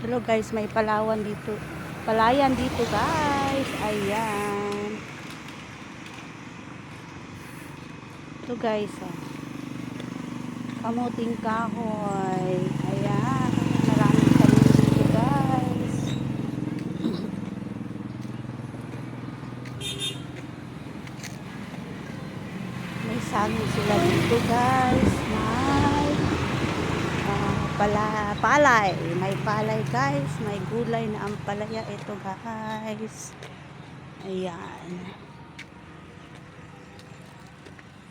Hello guys, may palawan dito. Palayan dito guys. Ayan. Ito guys. Oh. Kamuting kahoy. Ayan. Maraming tanim dito guys. May saging sila dito guys. Pala, palay. May palay guys. May gulay na ampalaya. Ito guys. Ayan.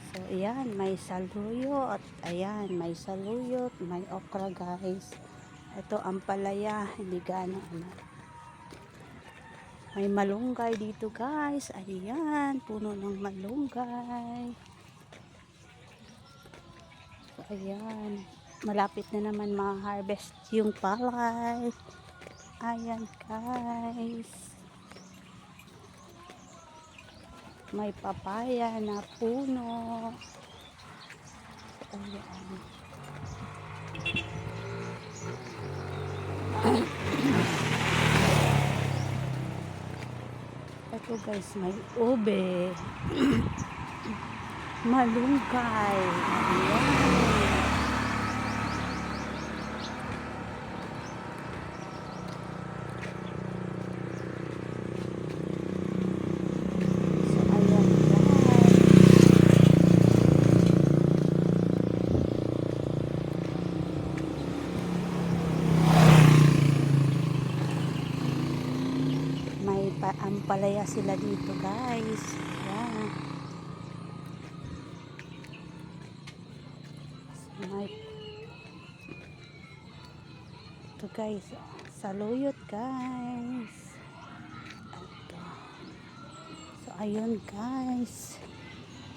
So, ayan. May saluyot. Ayan. May saluyot. May okra guys. Ito ampalaya. Hindi gano'n ano. May malunggay dito guys. Ayan. Puno ng malunggay. So, ayan. Malapit na naman ma-harvest yung palay. Ayan guys. May papaya na puno. Ayan. Ito guys, may ube. Malunggay. Ayan. So, ayan guys. May pa ampalaya sila dito guys. Ayan. May ito guys. Saluyot guys. Ito. So ayun guys.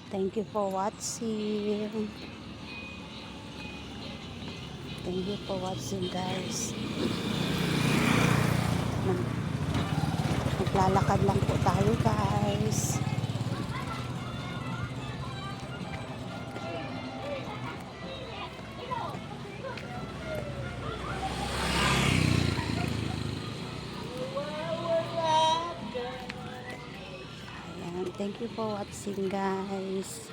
Thank you for watching. Thank you for watching guys. Nag- Naglalakad lang po tayo guys. Ayan, thank you for watching guys.